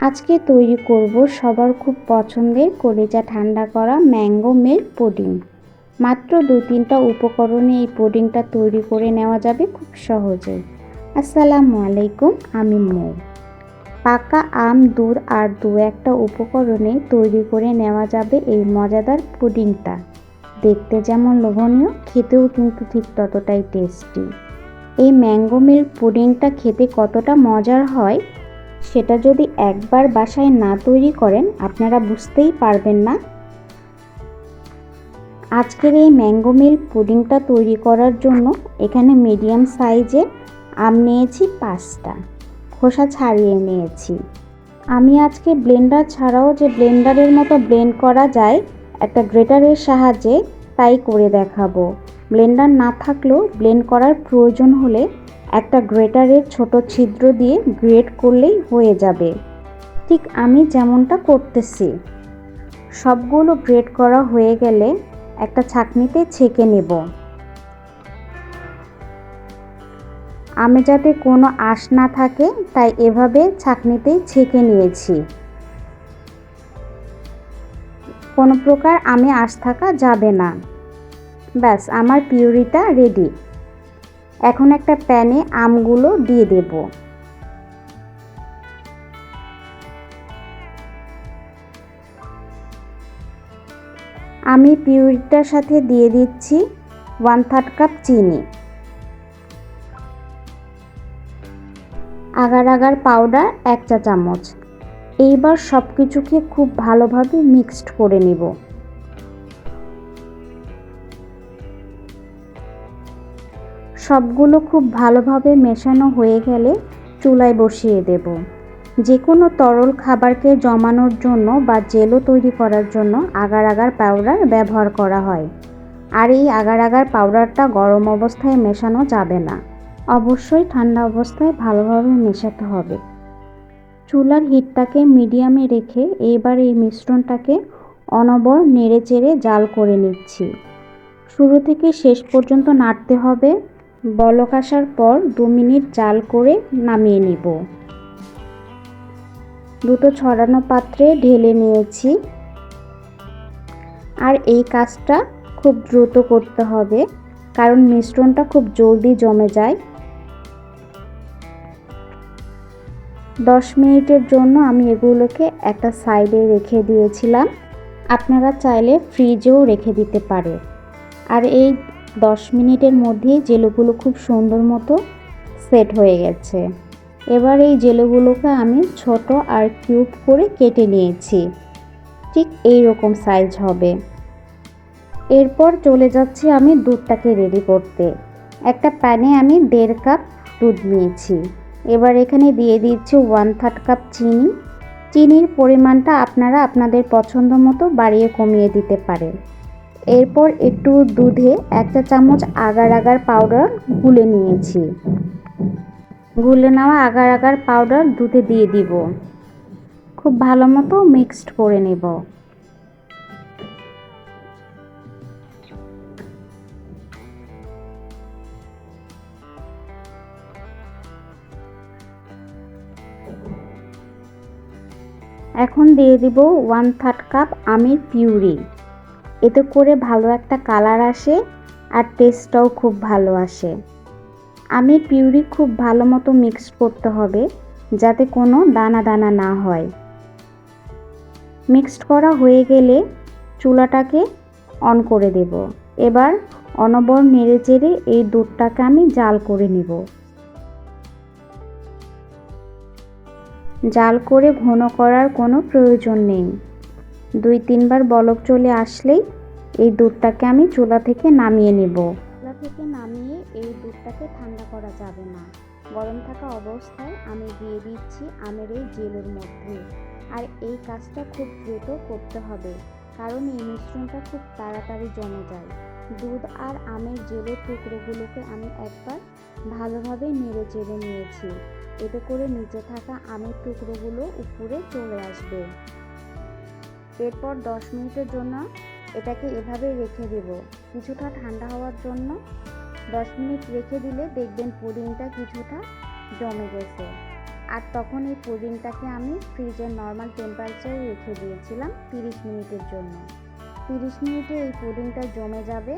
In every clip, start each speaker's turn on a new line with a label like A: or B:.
A: আজকে তৈরি করব সবার খুব পছন্দের কলেজা ঠান্ডা করা ম্যাঙ্গো মিল্ক পুডিং। মাত্র দু তিনটা উপকরণে এই পুডিংটা তৈরি করে নেওয়া যাবে খুব সহজেই আসসালামু আলাইকুম, আমি মৌ। পাকা আম দুধ আর দু একটা উপকরণে তৈরি করে নেওয়া যাবে এই মজাদার পুডিংটা। দেখতে যেমন লোভনীয়, খেতেও কিন্তু ঠিক ততটাই টেস্টি। এই ম্যাঙ্গো মিল্ক পুডিংটা খেতে কতটা মজার হয় সেটা যদি একবার বাসায় না তৈরি করেন, আপনারা বুঝতেই পারবেন না। আজকের এই ম্যাঙ্গো মিল্ক পুডিংটা তৈরি করার জন্য এখানে মিডিয়াম সাইজের আম নিয়েছি পাঁচটা, খোসা ছাড়িয়ে নিয়েছি। আমি আজকে ব্লেন্ডার ছাড়াও যে ব্লেন্ডারের মতো ব্লেন্ড করা যায়, একটা গ্রেটারের সাহায্যে তাই করে দেখাবো। ব্লেন্ডার না থাকলেও ব্লেন্ড করার প্রয়োজন হলে একটা গ্রেটারের ছোট ছিদ্র দিয়ে গ্রেট করলেই হয়ে যাবে। ঠিক আমি যেমনটা করতেছি। সবগুলো গ্রেট করা হয়ে গেলে একটা ছাকনিতে ছেঁকে নেব। আমি যাতে কোনো আঁশ না থাকে, তাই এভাবে ছাকনিতেই ছেঁকে নিয়েছি। কোনো প্রকার আমি আঁশ থাকা যাবে না। ব্যাস, আমার পিউরিটা রেডি। এখন একটা প্যানে আমগুলো দিয়ে দেব। আমি পিউরিটার সাথে দিয়ে দিচ্ছি ওয়ান থার্ড কাপ চিনি। আগার আগার পাউডার এক চা চামচ। এইবার সব কিছুকে খুব ভালোভাবে মিক্সড করে নেব। সবগুলো খুব ভালোভাবে মেশানো হয়ে গেলে চুলায় বসিয়ে দেব। যে কোনো তরল খাবারকে জমানোর জন্য বা জেলো তৈরি করার জন্য আগার আগার পাউডার ব্যবহার করা হয়। আর এই আগার আগার পাউডারটা গরম অবস্থায় মেশানো যাবে না। অবশ্যই ঠান্ডা অবস্থায় ভালোভাবে মেশাতে হবে। চুলার হিটটাকে মিডিয়ামে রেখে এইবার এই মিশ্রণটাকে অনবর নেড়ে চেড়ে জাল করে নিচ্ছি। শুরু থেকে শেষ পর্যন্ত নাড়তে হবে। বলক আসার পর দু মিনিট জাল করে নামিয়ে নিব। দুটো ছড়ানো পাত্রে ঢেলে নিয়েছি। আর এই কাজটা খুব দ্রুত করতে হবে, কারণ মিশ্রণটা খুব জলদি জমে যায়। দশ মিনিটের জন্য আমি এগুলোকে একটা সাইডে রেখে দিয়েছিলাম। আপনারা চাইলে ফ্রিজেও রেখে দিতে পারে আর এই দশ মিনিটের মধ্যেই জেলোগুলো খুব সুন্দর মতো সেট হয়ে গেছে। এবার এই জেলোগুলোকে আমি ছোট আর কিউব করে কেটে নিয়েছি। ঠিক এই রকম সাইজ হবে। এরপর চলে যাচ্ছি আমি দুধটাকে রেডি করতে। একটা প্যানে আমি দেড় কাপ দুধ নিয়েছি। এবার এখানে দিয়ে দিচ্ছি ওয়ান থার্ড কাপ চিনি। চিনির পরিমাণটা আপনারা আপনাদের পছন্দ মতো বাড়িয়ে কমিয়ে দিতে পারেন। এরপর একটু দুধে একটা চামচ আগার আগার পাউডার গুলে নিয়েছি। গুলে নেওয়া আগার আগার পাউডার দুধে দিয়ে দিব। খুব ভালো মতো মিক্সড করে নেব। এখন দিয়ে দিব ওয়ান থার্ড কাপ আমের পিউরি। এতে করে ভালো একটা কালার আসে আর টেস্টটাও খুব ভালো আসে। আমি পিউরি খুব ভালো মতো মিক্স করতে হবে যাতে কোনো দানা দানা না হয়। মিক্সড করা হয়ে গেলে চুলাটাকে অন করে দেব। এবার অনবর নেড়ে চেড়ে এই দুধটাকে আমি জাল করে নিব। জাল করে ঘন করার কোনো প্রয়োজন নেই। দুই তিনবার বলক চলে আসলেই এই দুধটাকে আমি চুলা থেকে নামিয়ে নেব। চুলা থেকে নামিয়ে এই দুধটাকে ঠান্ডা করা যাবে না। গরম থাকা অবস্থায় আমি দিয়ে দিচ্ছি আমের এই জেলের মধ্যে। আর এই কাজটা খুব দ্রুত করতে হবে, কারণ এই মিশ্রণটা খুব তাড়াতাড়ি জমে যায়। দুধ আর আমের জেলের টুকরোগুলোকে আমি একবার ভালোভাবে নেড়ে চেড়ে নিয়েছি। এতে করে নিচে থাকা আমের টুকরোগুলো উপরে চলে আসবে। এরপর দশ মিনিটের জন্য এটাকে এভাবে রেখে দেব। কিছুটা ঠান্ডা হওয়ার জন্য দশ মিনিট রেখে দিলে দেখবেন পুডিংটা কিছুটা জমে গেছে। আর তখন এই পুডিংটাকে আমি ফ্রিজের নর্মাল টেম্পারেচারে রেখে দিয়েছিলাম তিরিশ মিনিটের জন্য। তিরিশ মিনিটে এই পুডিংটা জমে যাবে।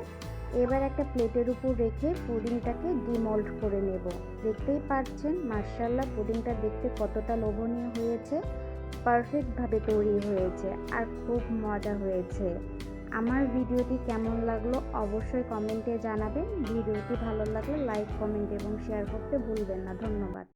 A: এবার একটা প্লেটের উপর রেখে পুডিংটাকে ডিমল্ট করে নেব। দেখতেই পাচ্ছেন মার্শাল্লাহ পুডিংটা দেখতে কতটা লোভনীয় হয়েছে। পারফেক্টভাবে তৈরি হয়েছে আর খুব মজা হয়েছে। আমার ভিডিওটি কেমন লাগল অবশ্যই কমেন্টে জানাবেন। ভিডিওটি ভালো লাগলে লাইক, কমেন্ট এবং শেয়ার করতে ভুলবেন না। ধন্যবাদ।